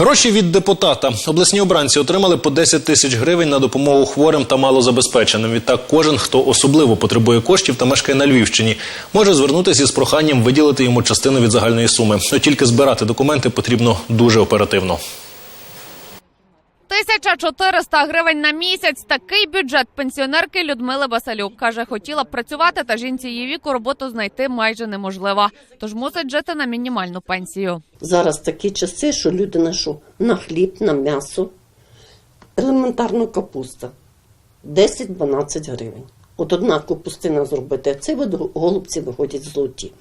Гроші від депутата. Обласні обранці отримали по 10 тисяч гривень на допомогу хворим та малозабезпеченим. Відтак кожен, хто особливо потребує коштів та мешкає на Львівщині, може звернутися з проханням виділити йому частину від загальної суми. Но тільки збирати документи потрібно дуже оперативно. 1400 гривень на місяць. Такий бюджет пенсіонерки Людмили Басалюк. Каже, хотіла б працювати, та жінці її віку роботу знайти майже неможливо. Тож мусить жити на мінімальну пенсію. Зараз такі часи, що люди на що? На хліб, на м'ясо, елементарно капуста. 10-12 гривень. От одна капустина зробити, а це голубці виходять золоті.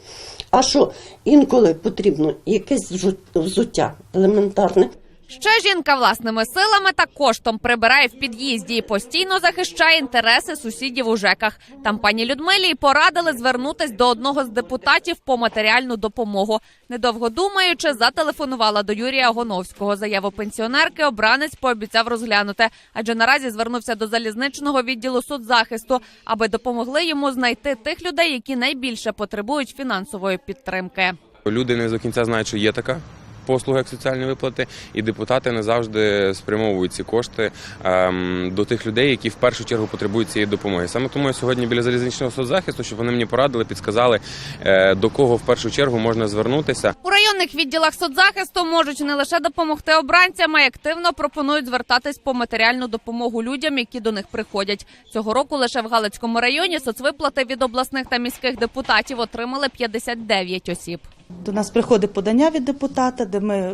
А що інколи потрібно якесь взу- взуття елементарне. Ще жінка власними силами та коштом прибирає в під'їзді і постійно захищає інтереси сусідів у ЖЕКах. Там пані Людмилі порадили звернутись до одного з депутатів по матеріальну допомогу. Недовго думаючи, зателефонувала до Юрія Гоновського. Заяву пенсіонерки обранець пообіцяв розглянути, адже наразі звернувся до залізничного відділу соцзахисту, аби допомогли йому знайти тих людей, які найбільше потребують фінансової підтримки. Люди не до кінця знають, що є така. Послуга як соціальні виплати, і депутати не завжди спрямовують ці кошти ем, до тих людей, які в першу чергу потребують цієї допомоги. Саме тому я сьогодні біля залізничного соцзахисту, щоб вони мені порадили, підсказали, е, до кого в першу чергу можна звернутися. У районних відділах соцзахисту можуть не лише допомогти обранцям, а й активно пропонують звертатись по матеріальну допомогу людям, які до них приходять. Цього року лише в Галицькому районі соцвиплати від обласних та міських депутатів отримали 59 осіб. До нас приходить подання від депутата, де ми е,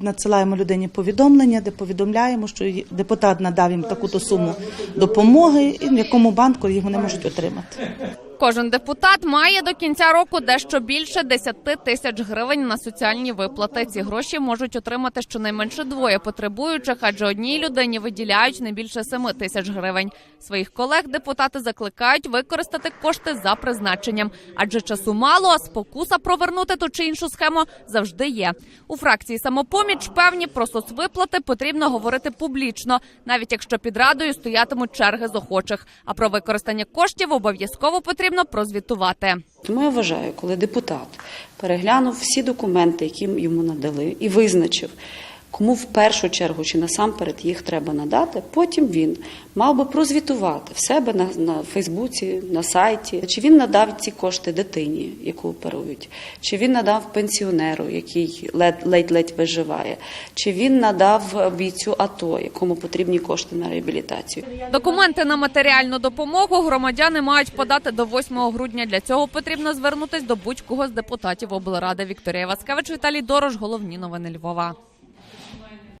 надсилаємо людині повідомлення, де повідомляємо, що депутат надав їм таку-то суму допомоги, і в якому банку їх вони можуть отримати. Кожен депутат має до кінця року дещо більше 10 тисяч гривень на соціальні виплати. Ці гроші можуть отримати щонайменше двоє потребуючих, адже одній людині виділяють не більше 7 тисяч гривень. Своїх колег депутати закликають використати кошти за призначенням, адже часу мало, а спокуса провернути ту чи іншу схему завжди є. У фракції самопоміч певні про соцвиплати потрібно говорити публічно, навіть якщо під радою стоятимуть черги з охочих. А про використання коштів обов'язково потрібно прозвітувати. Тому я вважаю, коли депутат переглянув всі документи, які йому надали, і визначив, кому в першу чергу чи насамперед їх треба надати, потім він мав би прозвітувати в себе на, на Фейсбуці, на сайті, чи він надав ці кошти дитині, яку оперують, чи він надав пенсіонеру, який лед- ледь-ледь виживає, чи він надав бійцю АТО, якому потрібні кошти на реабілітацію. Документи на матеріальну допомогу громадяни мають подати до 8 грудня. Для цього потрібно звернутись до будь-кого з депутатів облради. Вікторія Васкевич, Віталій Дорож. Головні новини Львова.